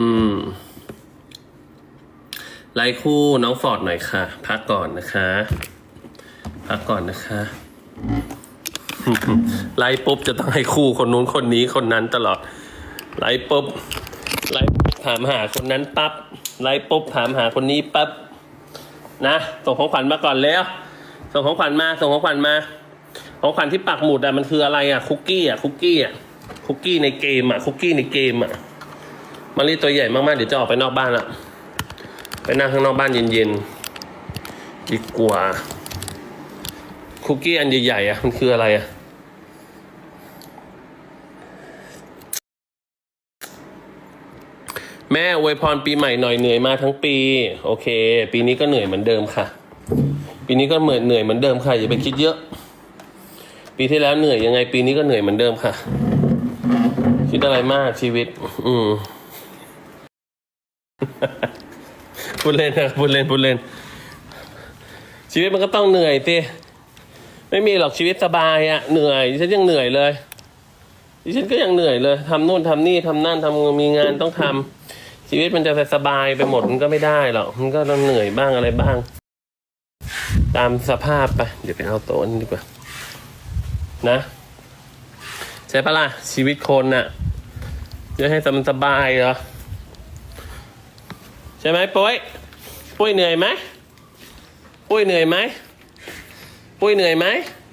อืม ไลค์คู่น้องฟอร์ดหน่อยค่ะ พักก่อนนะคะ พักก่อนนะคะ ไลค์ปุ๊บจะต้องให้คู่คนนู้นคนนี้คนนั้นตลอด ไลค์ปุ๊บ ไลค์ปุ๊บถามหาคนนั้นปั๊บ ไลค์ปุ๊บถามหาคนนี้ปั๊บ นะ ส่งของขวัญมาก่อนแล้ว ส่งของขวัญมา ส่งของขวัญมา ของขวัญที่ปักหมุดอะมันคืออะไรอะคุกกี้อะคุกกี้อะคุกกี้ในเกมอะคุกกี้ในเกมอะ มารีตัวใหญ่มากๆ เดี๋ยวจะออกไปนอกบ้านละไปนั่งข้างนอกบ้านเย็นๆดีกว่า คุกกี้อันใหญ่ๆอะมันคืออะไรอะแม่อวยพรปีใหม่หน่อยเหนื่อยมาทั้งปี โอเค ปีนี้ก็เหนื่อยเหมือนเดิมค่ะ ปีนี้ก็เหนื่อยเหนื่อยเหมือนเดิมค่ะอย่าไปคิดเยอะ ปีที่แล้วเหนื่อยยังไงปีนี้ก็เหนื่อยเหมือนเดิมค่ะ คิดอะไรมากชีวิต อืม พูดเล่นนะพูดเล่นพูดเล่น ชีวิตมันก็ต้องเหนื่อยสิไม่มีหรอกชีวิตสบายอะเหนื่อยดิฉันยังเหนื่อยเลยดิฉันก็ยังเหนื่อยเลยทำนู่นทำนี่ทำนั่นทำมีงานต้องทำชีวิตมันจะสบายไปหมดมันก็ไม่ได้หรอกมันก็ต้องเหนื่อยบ้างอะไรบ้าง ตามสภาพไปเดี๋ยวไปเอาโต๊ะนี่ดีกว่า นะใช่ปะล่ะชีวิตคนน่ะจะให้มันสบายเหรอ ใช่ไหมปุ้ยปุ้ยเหนื่อยไหมปุ้ยเหนื่อยไหมปุ้ยเหนื่อยไหม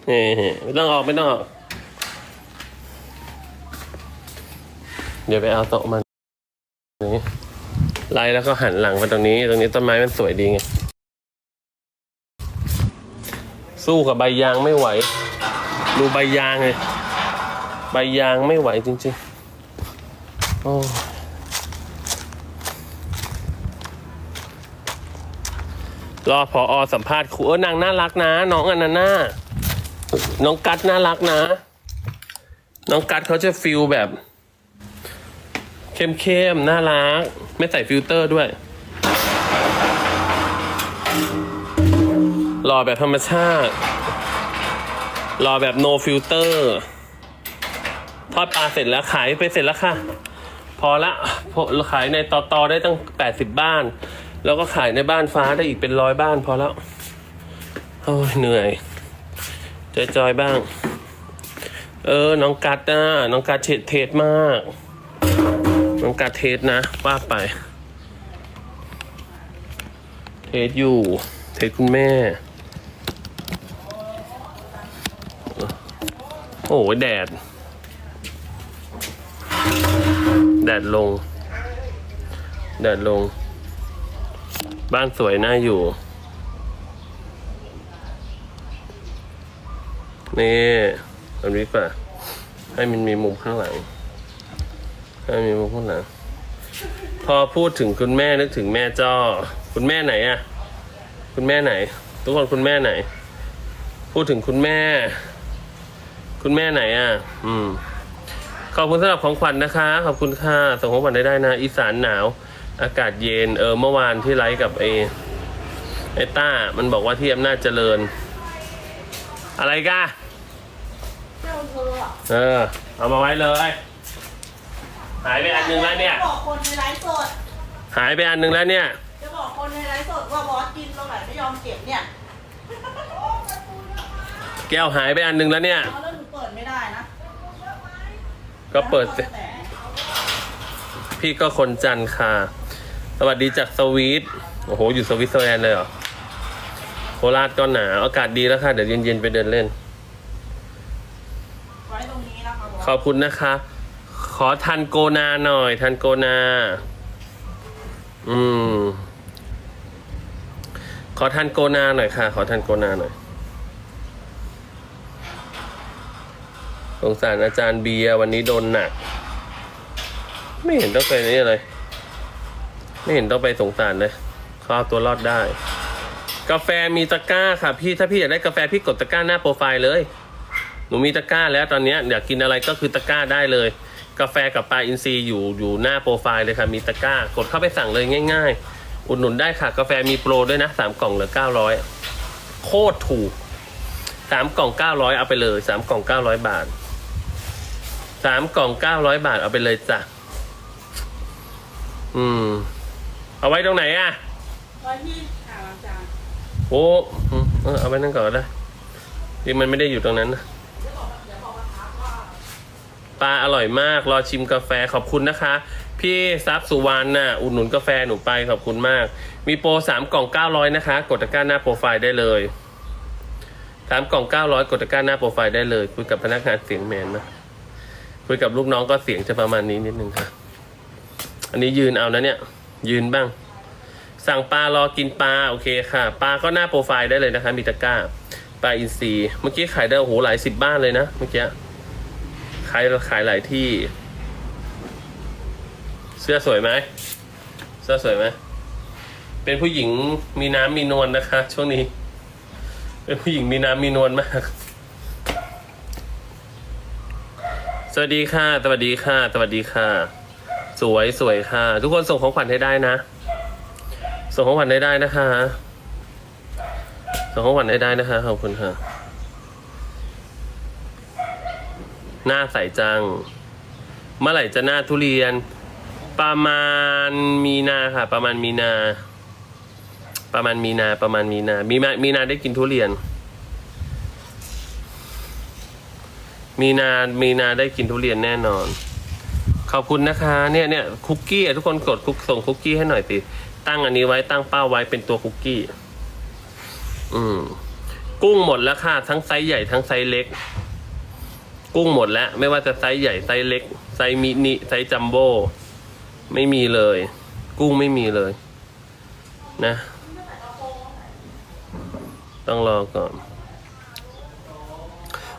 เฮ้ไม่ต้องออกไม่ต้องออก เดี๋ยวไปเอาโต๊ะมานี่ไล่แล้วก็หันหลังไปตรงนี้ ตรงนี้ต้นไม้มันสวยดีไง สู้กับใบยางไม่ไหว ดูใบยางเลย ใบยางไม่ไหวจริงๆ โอ้ รอพออสัมภาษณ์ครูเออนางน่ารักนะ น้องอันนาน่าน้องกัดน่ารักนะ น้องกัดเขาจะฟิลแบบ เข้มๆน่ารัก ไม่ใส่ฟิลเตอร์ด้วยรอแบบธรรมชาติรอแบบ no filter ทอดปลาเสร็จแล้วขายไปเสร็จแล้วค่ะ พอละพอขายในต่อตอได้ตั้งแปดสิบบ้าน แล้วก็ขายในบ้านฟ้าได้อีกเป็นร้อยบ้านพอแล้วโอ้ยเหนื่อยจอยๆบ้าง เออ น้องกัดนะน้องกัดเทศเทศมาก น้องกัดเทศนะ ว่าไป เทศอยู่ เทศคุณแม่ โอ้ยแดด แดดลง แดดลง บ้านสวยน่าอยู่ นี่อันนี้ป่ะ ให้มันมีมุมข้างหลัง ให้มีมุมข้างหลัง พอพูดถึงคุณแม่นึกถึงแม่จ้อ คุณแม่ไหนอะคุณแม่ไหน ทุกคนคุณแม่ไหน พูดถึงคุณแม่ คุณแม่ไหนอะอืมขอบคุณสำหรับของขวัญนะคะ ขอบคุณค่ะส่งของขวัญได้ได้นะ อีสานหนาว อากาศเย็นเออเมื่อวานที่ไลฟ์กับไอ้ไอ้ต้า มันบอกว่าที่อำนาจเจริญ อะไรกะเจ้าเธออะเออ เอามาไว้เลย หายไปอันหนึงแล้วเนี่ยจะบอกคนในไลฟ์สด หายไปอันหนึงแล้วเนี่ย จะบอกคนในไลฟ์สดว่าบอสกินตรงไหนไม่ยอมเก็บเนี่ย แก้วหายไปอันหนึงแล้วเนี่ยเอาแล้วหนูเปิดไม่ได้นะ ก็เปิดสิแต่พี่ก็คนจันทร์ค่ะ สวัสดีจากสวีทโอ้โห อยู่สวิตเซอร์แลนด์เลยเหรอ โคราชก็หนาวอากาศดีแล้วค่ะ เดี๋ยวเย็นๆไปเดินเล่น ไว้ตรงนี้นะคะบอสขอบคุณนะคะ ขอทันโกนาหน่อย ทันโกนา อืม ขอทันโกนาหน่อยค่ะ ขอทันโกนาหน่อย สงสารอาจารย์เบียร์วันนี้โดนหนัก ไม่เห็นต้องไปนี่เลย ไม่เห็นต้องไปสงสารเลยเขาเอาตัวรอดได้ กาแฟมีตะกร้าค่ะพี่ถ้าพี่อยากได้กาแฟพี่กดตะกร้าหน้าโปรไฟล์เลย หนูมีตะกร้าแล้วตอนนี้ยอยากกินอะไรก็คือตะกร้าได้เลย กาแฟกับปลาอินทรีย์อยู่อยู่หน้าโปรไฟล์เลยค่ะมีตะกร้ากดเข้าไปสั่งเลยง่าย ๆ อุดหนุนได้ค่ะกาแฟมีโปรด้วยนะสามกล่องเหลือเก้าร้อยโคตรถูกสามกล่องเก้าร้อยเอาไปเลยสามกล่องเก้าร้อยบาทสามกล่องเก้าร้อยบาทเอาไปเลยจ้ะ อืม เอาไว้ตรงไหนอะไว้ที่อ่างล้างจานโอ้อืมเออเอาไว้นั่นก่อนก็ได้ที่มันไม่ได้อยู่ตรงนั้นนะปลาอร่อยมาก รอชิมกาแฟขอบคุณนะคะ พี่ซับสุวรรณน่ะอุดหนุนกาแฟหนูไปขอบคุณมาก มีโปรสามกล่องเก้าร้อยนะคะ กดตะกร้าหน้าโปรไฟล์ได้เลยสามกล่องเก้าร้อยกดตะกร้าหน้าโปรไฟล์ได้เลยคุยกับพนักงานเสียงแมนนะคุยกับลูกน้องก็เสียงจะประมาณนี้นิดนึงค่ะ อันนี้ยืนเอานะเนี่ย ยืนบ้าง สั่งปลารอกินปลาโอเคค่ะ ปลาก็หน้าโปรไฟล์ได้เลยนะคะ มีตะกร้าปลาอินทรีเมื่อกี้ขายได้โอ้โหหลายสิบบ้านเลยนะเมื่อกี้ขายขายหลายที่ เสื้อสวยไหมเสื้อสวยไหมเป็นผู้หญิงมีน้ำมีนวลนะคะ ช่วงนี้ เป็นผู้หญิงมีน้ำมีนวลมาก สวัสดีค่ะ สวัสดีค่ะ สวัสดีค่ะ สวยสวยค่ะ ทุกคนส่งของขวัญให้ได้นะ ส่งของขวัญให้ได้นะคะ ส่งของขวัญให้ได้นะคะขอบคุณค่ะ หน้าใสจัง เมื่อไหร่จะหน้าทุเรียน ประมาณมีนาค่ะ ประมาณมีนา ประมาณมีนาประมาณมีนา มีมามีนาได้กินทุเรียน มีนามีนาได้กินทุเรียนแน่นอน ขอบคุณนะคะเนี่ยเนี่ยคุกกี้ทุกคนกดคุกส่งคุกกี้ให้หน่อยสิตั้งอันนี้ไว้ตั้งเป้าไว้เป็นตัวคุกกี้ อืม กุ้งหมดแล้วค่ะ ทั้งไซส์ใหญ่ทั้งไซส์เล็ก กุ้งหมดแล้ว ไม่ว่าจะไซส์ใหญ่ไซส์เล็ก ไซส์มินิไซส์จัมโบ้ไม่มีเลย กุ้งไม่มีเลย นะ ต้องรอก่อน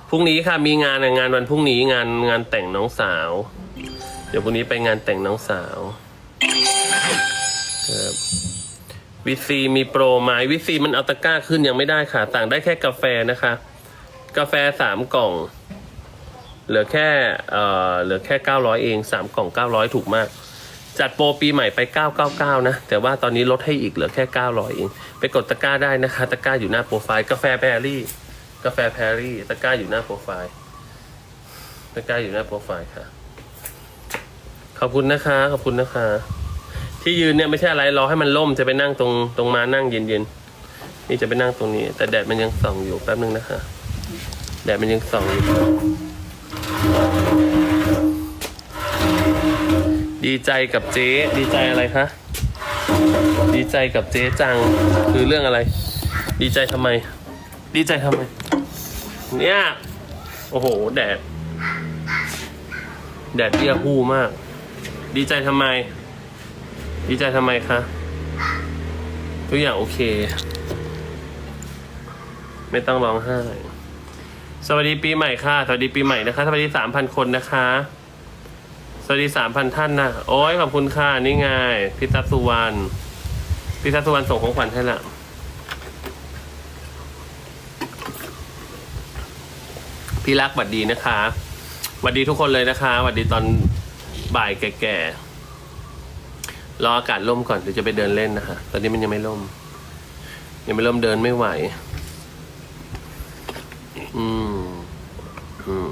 พรุ่งนี้ค่ะมีงานงานวันพรุ่งนี้งานงานแต่งน้องสาว เดี๋ยวพรุ่งนี้ไปงานแต่งน้องสาวครับวิซีมีโปรไหมวิซีมันเอาตะกร้าขึ้นยังไม่ได้ค่ะต่างได้แค่กาแฟนะคะ กาแฟสามกล่อง เหลือแค่เอ่อเหลือแค่เก้าร้อยเองสามกล่องเก้าร้อยถูกมาก จัดโปรปีใหม่ไปเก้าเก้าเก้านะ แต่ว่าตอนนี้ลดให้อีกเหลือแค่เก้าร้อยเอง ไปกดตะกร้าได้นะคะ ตะกร้าอยู่หน้าโปรไฟล์กาแฟแพรรี่ กาแฟแพรรี่ ตะกร้าอยู่หน้าโปรไฟล์ตะกร้าอยู่หน้าโปรไฟล์ค่ะ ขอบคุณนะคะ ขอบคุณนะคะ ที่ยืนเนี่ยไม่ใช่อะไรรอให้มันล่มจะไปนั่งตรงตรงมานั่งเย็นๆนี่จะไปนั่งตรงนี้ แต่แดดมันยังส่องอยู่แป๊บนึงนะคะ แดดมันยังส่องอยู่ดีใจกับเจ๊ ดีใจอะไรคะดีใจกับเจ๊จังคือเรื่องอะไร ดีใจทำไม ดีใจทำไม เนี่ย โอ้โห แดด แดดเตี้ยหู้มาก ดีใจทำไม ดีใจทำไมคะ ทุกอย่างโอเค ไม่ต้องร้องไห้ สวัสดีปีใหม่ค่ะ สวัสดีปีใหม่นะคะ สวัสดีสามพันคนนะคะ สวัสดีสามพันท่านนะ โอ้ยขอบคุณค่ะ นี่ไงพิทัศสุวรรณพิทัศสุวรรณส่งของขวัญให้ละพี่รักบัดดีนะคะหวัดดีทุกคนเลยนะคะหวัดดีตอน บ่ายแก่ๆรออากาศร่มก่อนเดี๋ยวจะไปเดินเล่นนะคะตอนนี้มันยังไม่ร่ม ยังไม่ร่มเดินไม่ไหว อืมอืม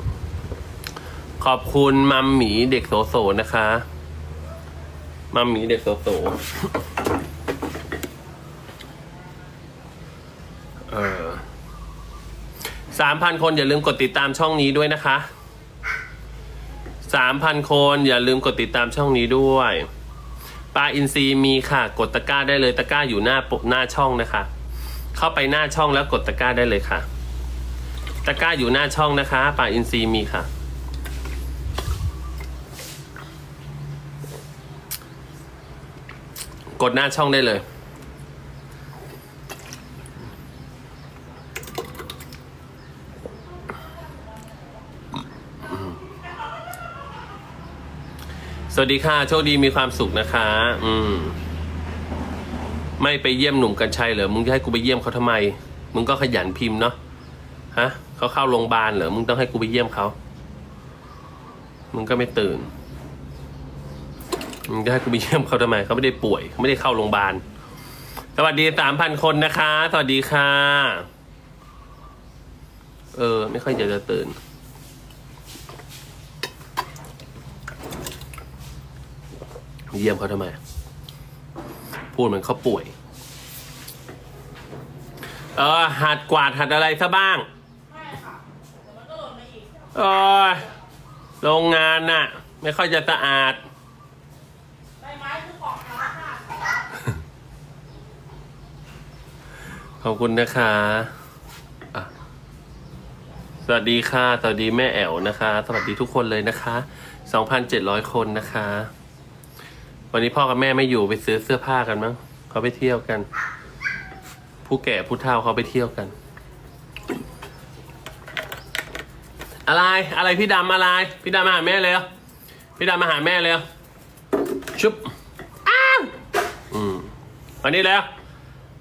ขอบคุณมัมหมีเด็กโสโสนะคะมัมหมีเด็กโสโสเออสามพันคนอย่าลืมกดติดตามช่องนี้ด้วยนะคะ สามพันคนอย่าลืมกดติดตามช่องนี้ด้วยปลาอินทรีมีค่ะ กดตะกร้าได้เลยตะกร้าอยู่หน้าปกหน้าช่องนะคะ เข้าไปหน้าช่องแล้วกดตะกร้าได้เลยค่ะ ตะกร้าอยู่หน้าช่องนะคะปลาอินทรีมีค่ะ กดหน้าช่องได้เลย วัสดีค่ะ โชคดีมีความสุขนะคะ อืม ไม่ไปเยี่ยมหนุ่มกัญชัยเหรอ มึงจะให้กูไปเยี่ยมเขาทำไม มึงก็ขยันพิมพ์เนาะ ฮะ เขาเข้าโรงพยาบาลเหรอ มึงต้องให้กูไปเยี่ยมเขา มึงก็ไม่ตื่น มึงจะให้กูไปเยี่ยมเขาทำไม เขาไม่ได้ป่วย เขาไม่ได้เข้าโรงพยาบาล สวัสดีสามพันคนนะคะ สวัสดีค่ะ เออ ไม่ค่อยจะจะตื่น เยี่ยมเขาทำไม พูดเหมือนเขาป่วย เออหัดกวาดหัดอะไรซะบ้าง ไม่ค่ะเดี๋ยวมันก็หล่นมาอีกโอ้ยโรงงานน่ะ ไม่ค่อยจะสะอาด ใบไม้คือของธรรมชาติขอบคุณนะคะอะสวัสดีค่ะ สวัสดีแม่แอ๋วนะคะ สวัสดีทุกคนเลยนะคะ 2,700 คนนะคะ วันนี้พ่อกับแม่ไม่อยู่ไปซื้อเสื้อผ้ากันมั้งเขาไปเที่ยวกัน ผู้แก่ผู้เฒ่าเขาไปเที่ยวกัน อะไรอะไรพี่ดำอะไร พี่ดำมาหาแม่เลยพี่ดำมาหาแม่เลยชุบอ้าวอืมวันนี้แล้ว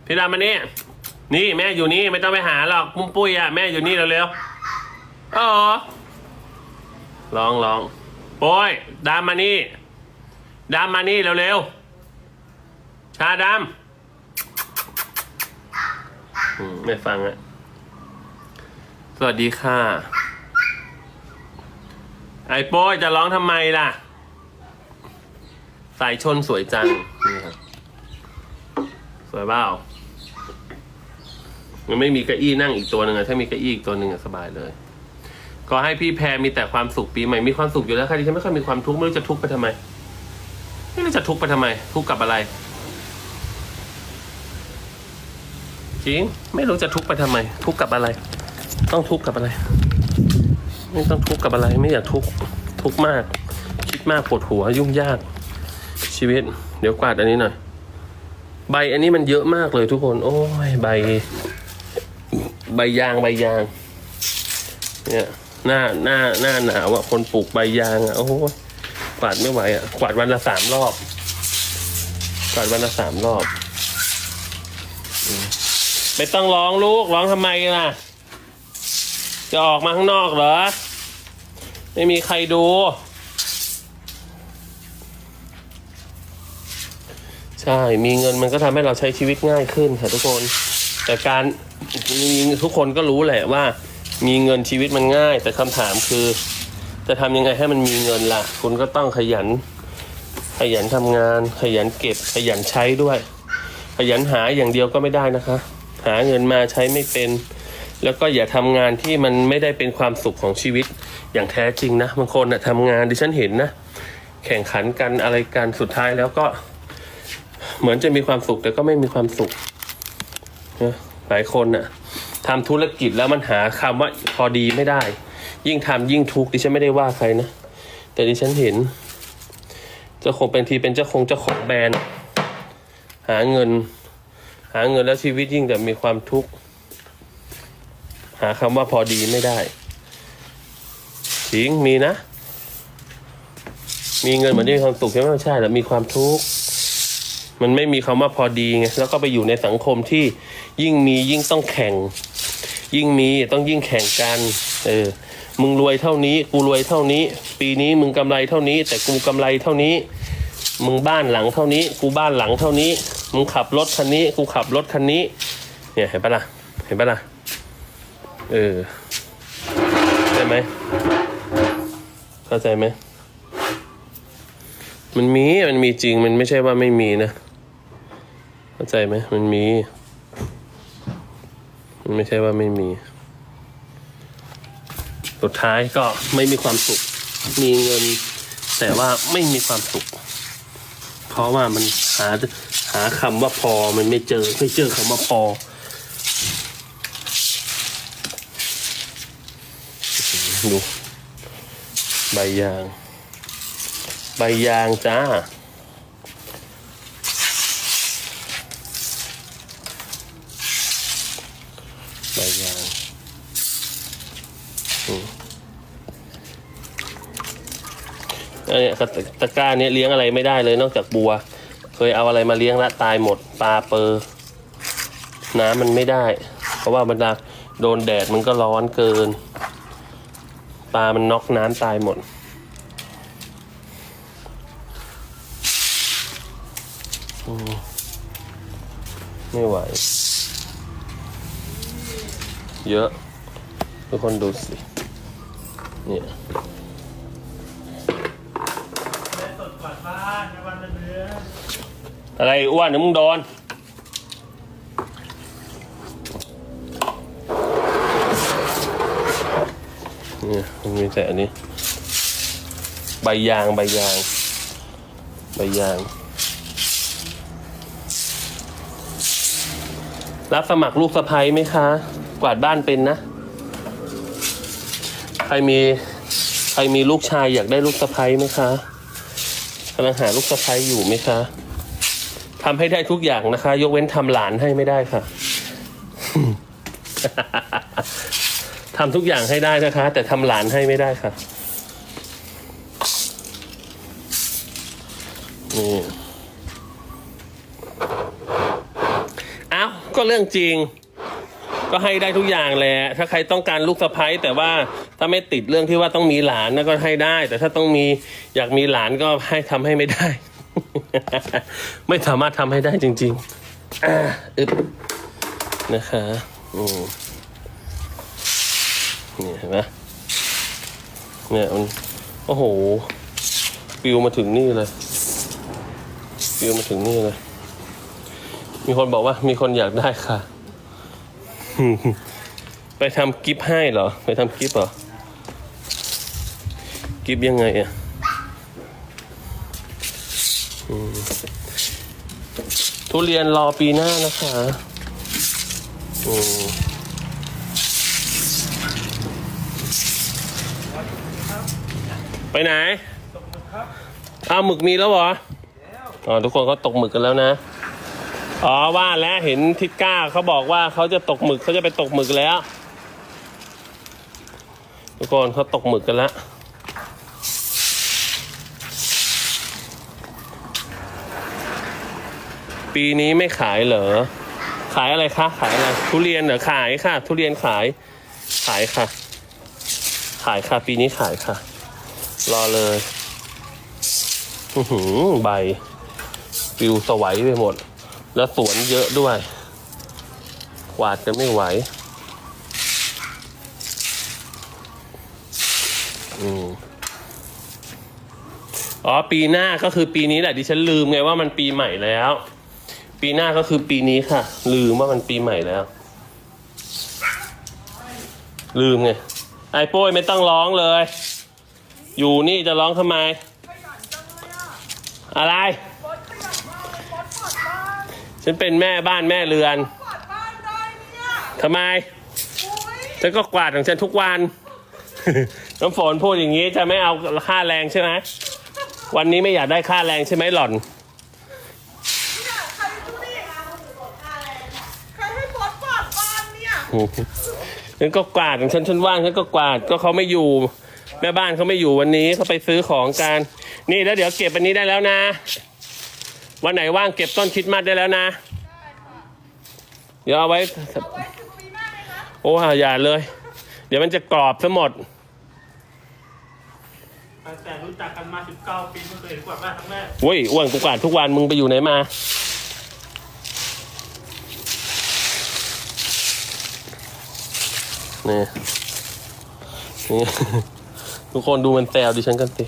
พี่ดำมานี่นี่แม่อยู่นี่ไม่ต้องไปหาหรอกปุ้มปุ้ยอะแม่อยู่นี่เร็วๆเออลองลองโป้ยดำมานี่ ดำมานี่เร็วๆชาดำอืมไม่ฟังอะสวัสดีค่ะ ไอ้โป้ยจะร้องทำไมล่ะ สายชนสวยจังนี่ครับสวยเปล่ามันไม่มีเก้าอี้นั่งอีกตัวหนึ่งอะถ้ามีเก้าอี้อีกตัวหนึ่งอะสบายเลย ก็ให้พี่แพรมีแต่ความสุขปีใหม่มีความสุขอยู่แล้วค่ะดิฉันไม่ค่อยมีความทุกข์ไม่รู้จะทุกข์ไปทำไม ไม่รู้จะทุกข์ไปทำไม ทุกข์กับอะไร จริง ไม่รู้จะทุกข์ไปทำไม ทุกข์กับอะไร ต้องทุกข์กับอะไร ไม่ต้องทุกข์กับอะไร ไม่อยากทุกข์ทุกข์มาก คิดมากปวดหัวยุ่งยาก ชีวิต เดี๋ยวกวาดอันนี้หน่อย ใบอันนี้มันเยอะมากเลยทุกคน โอ้ยใบ ใบยางใบยาง เนี่ยหน้าหน้าหน้าหนาวอะคนปลูกใบยางอะโอ้ย กวาดไม่ไหวอะกวาดวันละสามรอบกวาดวันละสามรอบไม่ต้องร้องลูกร้องทำไมล่ะ จะออกมาข้างนอกเหรอ ไม่มีใครดู ใช่ มีเงินมันก็ทำให้เราใช้ชีวิตง่ายขึ้นค่ะทุกคน แต่การมีทุกคนก็รู้แหละว่า มีเงินชีวิตมันง่าย แต่คำถามคือ จะทำยังไงให้มันมีเงินล่ะ คุณก็ต้องขยัน ขยันทำงาน ขยันเก็บ ขยันใช้ด้วย ขยันหาอย่างเดียวก็ไม่ได้นะคะ หาเงินมาใช้ไม่เป็น แล้วก็อย่าทำงานที่มันไม่ได้เป็นความสุขของชีวิต อย่างแท้จริงนะบางคนนะทำงานดิฉันเห็นนะ แข่งขันกันอะไรกันสุดท้ายแล้วก็ เหมือนจะมีความสุขแต่ก็ไม่มีความสุขนะหลายคนน่ะทำธุรกิจแล้วมันหาคำว่าพอดีไม่ได้ ยิ่งทำยิ่งทุกข์ดิฉันไม่ได้ว่าใครนะ แต่ดิฉันเห็น เจ้าของเป็นทีเป็นเจ้าของเจ้าของแบรนด์ หาเงิน หาเงินแล้วชีวิตยิ่งแต่มีความทุกข์ หาคำว่าพอดีไม่ได้จริงมีนะ มีเงินเหมือนที่มีความสุขใช่ไหมไม่ใช่แต่มีความทุกข์มันไม่มีคำว่าพอดีไงแล้วก็ไปอยู่ในสังคมที่ยิ่งมียิ่งต้องแข่ง ยิ่งมีต้องยิ่งแข่งกัน เออ มึงรวยเท่านี้ กูรวยเท่านี้ ปีนี้มึงกำไรเท่านี้ แต่กูกำไรเท่านี้ มึงบ้านหลังเท่านี้ กูบ้านหลังเท่านี้ มึงขับรถคันนี้ กูขับรถคันนี้ เนี่ยเห็นปะล่ะ เห็นปะล่ะ เออใช่ไหมเข้าใจไหมมันมี มันมีจริง มันไม่ใช่ว่าไม่มีนะ เข้าใจไหมมันมี มันไม่ใช่ว่าไม่มี สุดท้ายก็ไม่มีความสุข มีเงิน แต่ว่าไม่มีความสุข เพราะว่ามันหาหาคำว่าพอมันไม่เจอไม่เจอคำว่าพอดูใบยาง ใบยางจ้า ใบยางอืมอัน เนี้ยตะตะกร้าเนี้ยเลี้ยงอะไรไม่ได้เลยนอกจากบัว เคยเอาอะไรมาเลี้ยงละตายหมดปลาเปอร์น้ำมันไม่ได้ เพราะว่ามันโดนแดดมันก็ร้อนเกิน ปลามันน็อกน้ำตายหมด ไม่ไหว เยอะ ทุกคนดูสิ เนี่ย สดกวาดบ้านในวันละเดื อะไรอ้วนเดี๋ยวมึงโดนเนี่ยมันมีแต่อันนี้ ใบยางใบยาง ใบยาง รับสมัครลูกสะใภ้ไหมคะ กวาดบ้านเป็นนะ ใครมีใครมีลูกชายอยากได้ลูกสะใภ้ไหมคะกำลังหาลูกสะใภ้อยู่ไหมคะ ทำให้ได้ทุกอย่างนะคะ ยกเว้นทำหลานให้ไม่ได้ค่ะทำทุกอย่างให้ได้นะคะ แต่ทำหลานให้ไม่ได้ค่ะนี่เอ้าก็เรื่องจริง ก็ให้ได้ทุกอย่างแหละถ้าใครต้องการลูกสะใภ้แต่ว่าถ้าไม่ติดเรื่องที่ว่าต้องมีหลานนะก็ให้ได้ แต่ถ้าต้องมีอยากมีหลานก็ให้ทำให้ไม่ได้ ไม่สามารถทำให้ได้จริงๆอ่าอึบนะคะอืมนี่เห็นไหมเนี่ยมันโอ้โหปิวมาถึงนี่เลยปิวมาถึงนี่เลย มีคนบอกว่ามีคนอยากได้ค่ะ ไปทำกิฟต์ให้เหรอ ไปทำกิฟต์เหรอ กิฟต์ยังไงอะอืม ทุเรียนรอปีหน้านะคะอืมไปไหนอ้าหมึกมีแล้วเหรออ๋อทุกคนก็ตกหมึกกันแล้วนะ อ๋อว่าแล้วเห็นทิศก้าเขาบอกว่าเขาจะตกหมึกเขาจะไปตกหมึกแล้ว ทุกคนเขาตกหมึกกันแล้ว ปีนี้ไม่ขายเหรอ ขายอะไรคะ ขายอะไร ทุเรียนเหรอ ขายค่ะ ทุเรียนขาย ขายค่ะ ขายค่ะ ปีนี้ขายค่ะ รอเลยอือหือใบปิวสวัยไปหมด แล้วสวนเยอะด้วย กวาดกันไม่ไหว อืมอ๋อ ปีหน้าก็คือปีนี้แหละดิฉันลืมไงว่ามันปีใหม่แล้ว ปีหน้าก็คือปีนี้ค่ะ ลืมว่ามันปีใหม่แล้ว ลืมไง ไอ้โป้ยไม่ต้องร้องเลย อยู่นี่จะร้องทำไม อะไร ฉันเป็นแม่บ้านแม่เรือนทำไม ฉันก็กวาดของฉันทุกวัน น้ำฝนพูดอย่างนี้จะไม่เอาค่าแรงใช่ไหมวันนี้ไม่อยากได้ค่าแรงใช่ไหมหล่อน เนี่ยใครดูดิใครให้บอสกวาดบ้านเนี่ย ฉันก็กวาดของฉันฉันว่างฉันก็กวาดก็เขาไม่อยู่ แม่บ้านเขาไม่อยู่วันนี้เขาไปซื้อของกันนี่แล้วเดี๋ยวเก็บอันนี้ได้แล้วนะ วันไหนว่างเก็บต้นคริดมัดได้แล้วนะ เดี๋ยวเอาไว้เอาไว้ถึงปีหน้าเลยนะโอ้อย่าเลย เดี๋ยวมันจะกรอบซะหมดตั้งแต่รู้จักกันมา 19 ปีไม่เคยเห็นกวาดบ้านครั้งแรกเว้ยอ้วนกูกวาดทุกวันมึงไปอยู่ไหนมา นี่นี่ ทุกคนดูมันแซวดิฉันกันสิ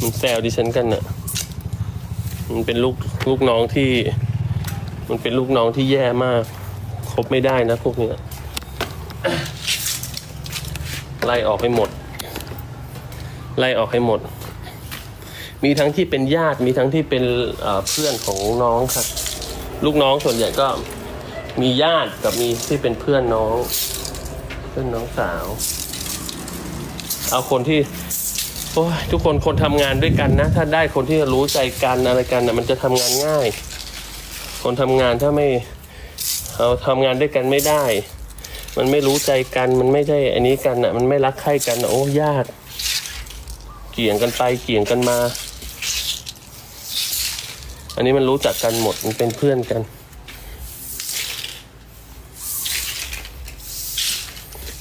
มันแซวดิฉันกันน่ะ มันเป็นลูกลูกน้องที่ มันเป็นลูกน้องที่แย่มาก คบไม่ได้นะพวกเนี้ยไล่ออกให้หมด ไล่ออกให้หมด มีทั้งที่เป็นญาติ มีทั้งที่เป็นเอ่อเพื่อนของน้องครับลูกน้องส่วนใหญ่ก็ มีญาติกับมีที่เป็นเพื่อนน้อง เพื่อนน้องสาว เอาคนที่โอ้ยทุกคนคนทำงานด้วยกันนะ ถ้าได้คนที่รู้ใจกันอะไรกันนะมันจะทำงานง่าย คนทำงานถ้าไม่เอาทำงานด้วยกันไม่ได้ มันไม่รู้ใจกัน มันไม่ใช่อันนี้กันอะ มันไม่รักใคร่กันนะโอ้ยากเกี่ยงกันไปเกี่ยงกันมา อันนี้มันรู้จักกันหมด มันเป็นเพื่อนกัน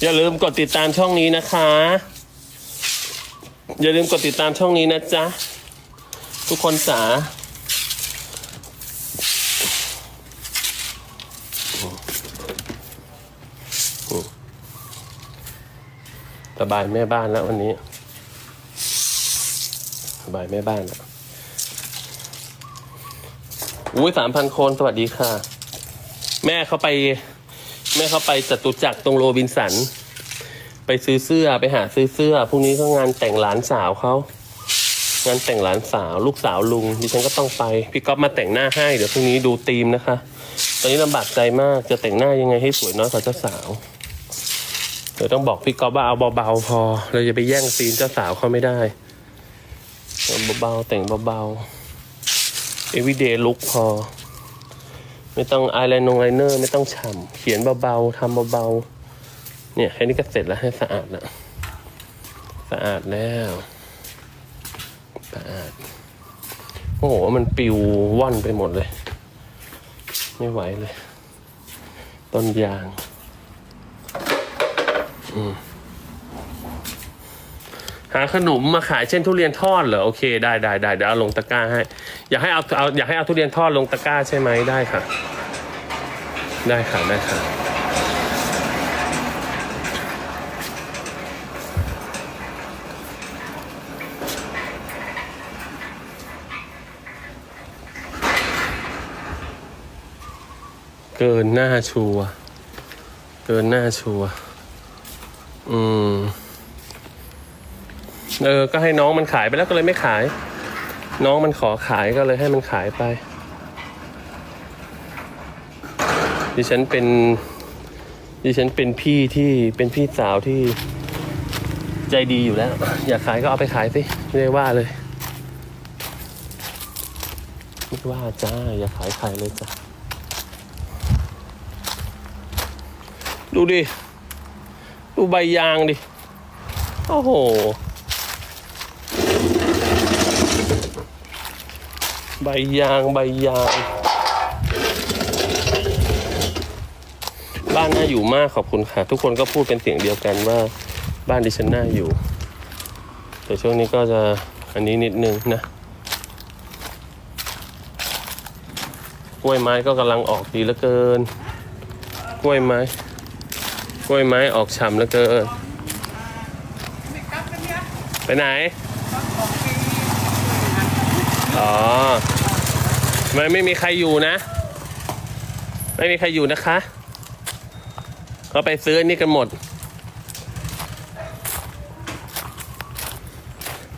อย่าลืมกดติดตามช่องนี้นะคะ อย่าลืมกดติดตามช่องนี้นะจ๊ะ ทุกคนจ๋าสบายแม่บ้านแล้ววันนี้สบายแม่บ้านอะอุ้ยสามพันคนสวัสดีค่ะ แม่เขาไป แม่เขาไปจตุจักรตรงโรบินสัน ไปซื้อเสื้อไปหาซื้อเสื้อพรุ่งนี้ก็งานแต่งหลานสาวเขางานแต่งหลานสาว ลูกสาวลุงดิฉันก็ต้องไป พี่ก๊อฟมาแต่งหน้าให้เดี๋ยวพรุ่งนี้ดูธีมนะคะ ตอนนี้ลำบากใจมากจะแต่งหน้ายังไงให้สวยน้อยกว่าเจ้าสาวเดี๋ยวต้องบอกพี่ก๊อฟว่าเอาเบาๆพอ เราจะไปแย่งซีนเจ้าสาวเขาไม่ได้เอาเบาๆแต่งเบาๆ everyday look พอ ไม่ต้องอายไลนงไลเนอร์ไม่ต้องฉ่ำเขียนเบาๆทำเบาๆเนี่ยแค่นี้ก็เสร็จแล้วให้สะอาดแล้วสะอาดแล้วสะอาดโอ้โหมันปิวว่อนไปหมดเลย ไม่ไหวเลย ต้นยาง อือ หาขนมมาขายเช่นทุเรียนทอดเหรอโอเคได้ได้ได้เดี๋ยวเอาลงตะกร้าให้ อยากให้เอาเอาอยากให้เอาทุเรียนทอดลงตะกร้าใช่ไหมได้ค่ะ ได้ค่ะได้ค่ะเกินหน้าชัว เกินหน้าชัว อืม เออ ก็ให้น้องมันขายไปแล้วก็เลยไม่ขาย น้องมันขอขายก็เลยให้มันขายไป ดิฉันเป็นดิฉันเป็นพี่ที่เป็นพี่สาวที่ใจดีอยู่แล้ว อยากขายก็เอาไปขายสิไม่ได้ว่าเลยไม่ว่าจ้าอย่าขายขายเลยจ้าดูดิ ดูใบยางดิ โอ้โห ใบ ยางใบยาง บ้านน่าอยู่มากขอบคุณค่ะ ทุกคนก็พูดเป็นเสียงเดียวกันว่าบ้านดิฉันน่าอยู่ แต่ช่วงนี้ก็จะอันนี้นิดนึงนะกล้วยไม้ก็กำลังออกดีเหลือเกิน กล้วยไม้ กล้วยไม้ออกฉ่ำเหลือเกิน ไปไหนอนขอ งปีอ๋อไม่ไม่มีใครอยู่นะ ไม่มีใครอยู่นะคะเขาไปซื้ออันนี่กันหมด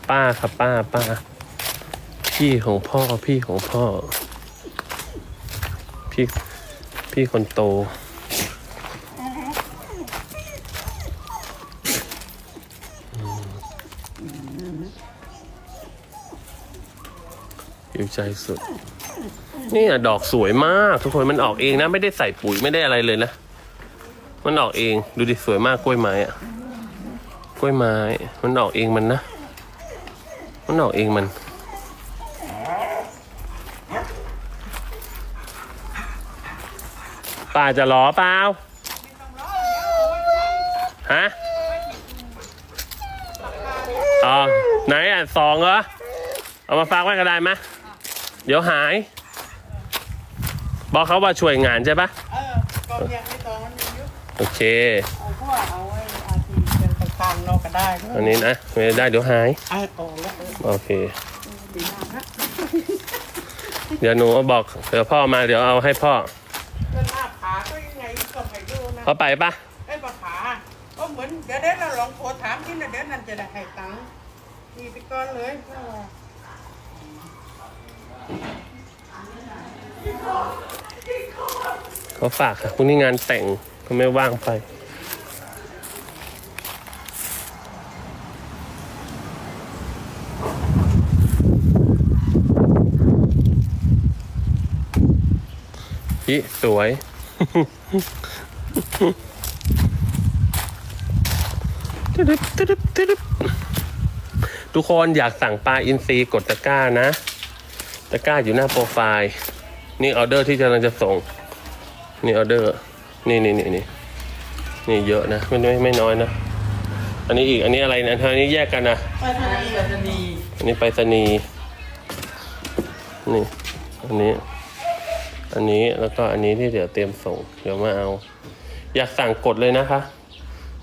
ป้าครับป้าป้า พี่ของพ่อพี่ของพ่อ พี่ พี่คนโตอยู่ใจสุด นี่อะดอกสวยมาก ทุกคนมันออกเองนะ ไม่ได้ใส่ปุ๋ยไม่ได้อะไรเลยนะ มันออกเองดูดิสวยมากกล้วยไม้อะกล้วยไม้ มันออกเองมันนะ มันออกเองมันป้าจะหรอเปล่าฮะอ๋อไหนอะสองเหรอ เอามาฝากไว้ก็ได้ไหม เดี๋ยวหาย บอกเขาว่าช่วยงานใช่ปะเออกองยางไม่ตองมันมีเยอะโอเค เอาพวกเอาไว้อาทีเป็นไปทางนอกก็ได้อันนี้นะไม่ได้เดี๋ยวหาย ไอ้กองแล้วเออโอเค ดีมากนะเดี๋ยวหนูบอกเดี๋ยวพ่อมาเดี๋ยวเอาให้พ่อเดินหน้าผาก็ยังไงก็ไม่รู้นะพ่อไปปะไอ้ปลาผาก็เหมือนเดี๋ยวเดี๋ยวเราลองโทรถามที่นะเดี๋ยวนั่นจะได้ให้ตังค์นี่ไปก่อนเลยเพราะว่า เขาฝากค่ะพรุ่งนี้งานแต่งก็ไม่ว่างไป พี่สวย ทุกคนอยากสั่งปลาอินทรีกดตะกร้านะะกร้าอยู่หน้าโปรไฟล์นี่ออเดอร์ที่กำลังจะส่ง นี่ออเดอร์ นี่นี่นี่นี่นี่เยอะนะไม่ไม่ไม่น้อยนะ อันนี้อีกอันนี้อะไรนะอันนี้แยกกันนะไปทางนี้ไปทางนี้อันนี้ไปรษณีย์นี่อันนี้ อันนี้แล้วก็อันนี้ที่เดี๋ยวเตรียมส่ง เดี๋ยวมาเอา อยากสั่งกดเลยนะคะ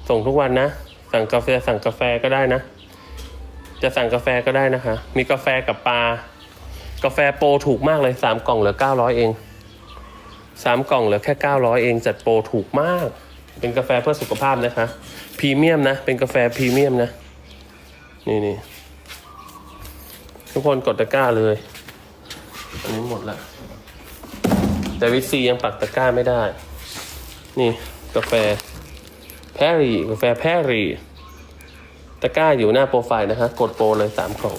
ส่งทุกวันนะ สั่งกาแฟสั่งกาแฟก็ได้นะ จะสั่งกาแฟก็ได้นะคะ มีกาแฟกับปลา กาแฟโปรถูกมากเลยสามกล่องเหลือเก้าร้อยเองสามกล่องเหลือแค่เก้าร้อยเองจัดโปรถูกมาก เป็นกาแฟเพื่อสุขภาพนะคะพรีเมียมนะ เป็นกาแฟพรีเมียมนะ นี่นี่ทุกคนกดตะกร้าเลย อันนี้หมดละแต่วิซียังปักตะกร้าไม่ได้ นี่กาแฟแพรี่กาแฟแพรรี่ตะกร้าอยู่หน้าโปรไฟล์นะคะ กดโปรเลยสามกล่อง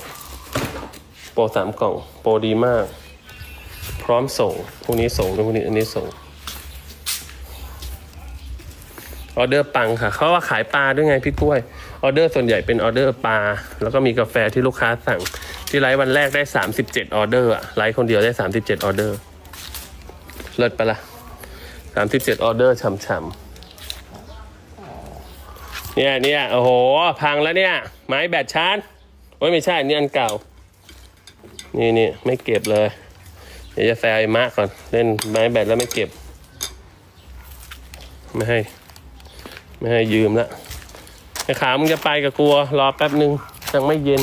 โปรสามกล่อง โปรดีมาก พร้อมส่งพรุ่งนี้ส่งพรุ่งนี้อันนี้ส่งออเดอร์ปังค่ะเขาว่าขายปลาด้วยไงพี่กล้วยออเดอร์ส่วนใหญ่เป็นออเดอร์ปลาแล้วก็มีกาแฟที่ลูกค้าสั่ง ที่ไลฟ์วันแรกได้ 37ออเดอร์อะไลฟ์คนเดียวได้ 37ออเดอร์เลิศปะละ่ะ37ออเดอร์ช่ำๆเนี่ยเนี่ยโอ้โห พังแล้วเนี่ย ไม้แบตชาร์จโอ้ยไม่ใช่นี่อันเก่า นี่นี่ไม่เก็บเลย เดี๋ยวจะแซวไอ้มะก่อน เล่นไม้แบตแล้วไม่เก็บ ไม่ให้ ไม่ให้ยืมละไอ้ขามึงจะไปกับกลัว รอแป๊บหนึ่งยังไม่เย็น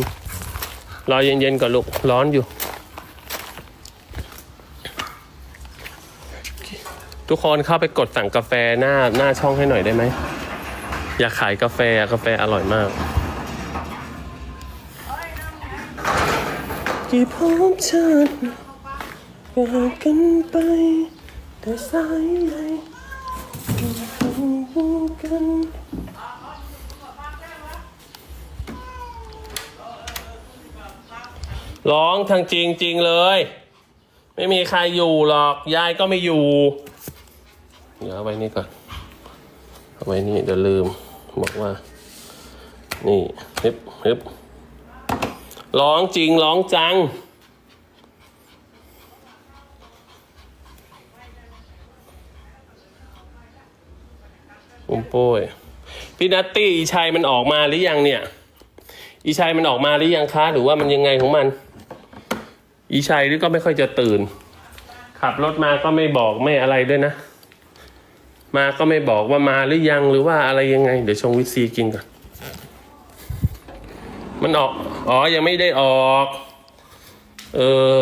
รอเย็นๆก่อนลูก ร้อนอยู่ ทุกคนเข้าไปกดสั่งกาแฟหน้าหน้าช่องให้หน่อยได้ไหม อยากขายกาแฟกาแฟอร่อยมาก กี่พบชาติแยกกันไป แต่สายใยกันร้องทางจริงจริงๆเลย ไม่มีใครอยู่หรอก ยายก็ไม่อยู่ เดี๋ยวเอาไว้นี่ก่อน เอาไว้นี่เดี๋ยวลืม บอกว่า นี่ฮึบฮึบ ร้องจริงร้องจัง ปุ้มโป้ยพี่นัตตี้อีชัยมันออกมาหรือยังเนี่ย อีชัยมันออกมาหรือยังคะหรือว่ามันยังไงของมัน อีชัยนี่ก็ไม่ค่อยจะตื่น ขับรถมาก็ไม่บอกไม่อะไรด้วยนะ มาก็ไม่บอกว่ามาหรือยังหรือว่าอะไรยังไง เดี๋ยวชงวิซีกินก่อน มันออก อ๋อ ยังไม่ได้ออก เออ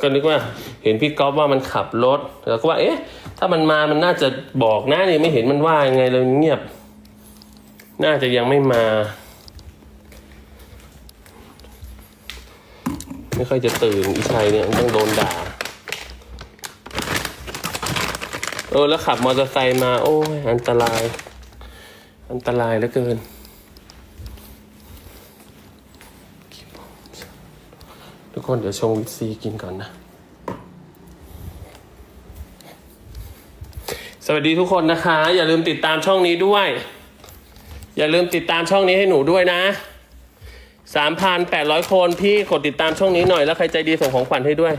ก็นึกว่า เห็นพี่ก๊อฟว่ามันขับรถ แล้วก็ว่า เอ๊ะ ถ้ามันมา มันน่าจะบอกนะนี่ไม่เห็นมันว่ายังไงเลยเงียบ น่าจะยังไม่มา ไม่ค่อยจะตื่นอีชัยเนี่ยต้องโดนด่า เออ แล้วขับมอเตอร์ไซค์มา โอ้ย อันตราย อันตรายเหลือเกิน ทุก คนเดี๋ยวชงวิตซีกินก่อนนะ สวัสดีทุกคนนะคะ อย่าลืมติดตามช่องนี้ด้วย อย่าลืมติดตามช่องนี้ให้หนูด้วยนะ 3,800 คนพี่กดติดตามช่องนี้หน่อยแล้วใครใจดีส่งของขวัญให้ด้วย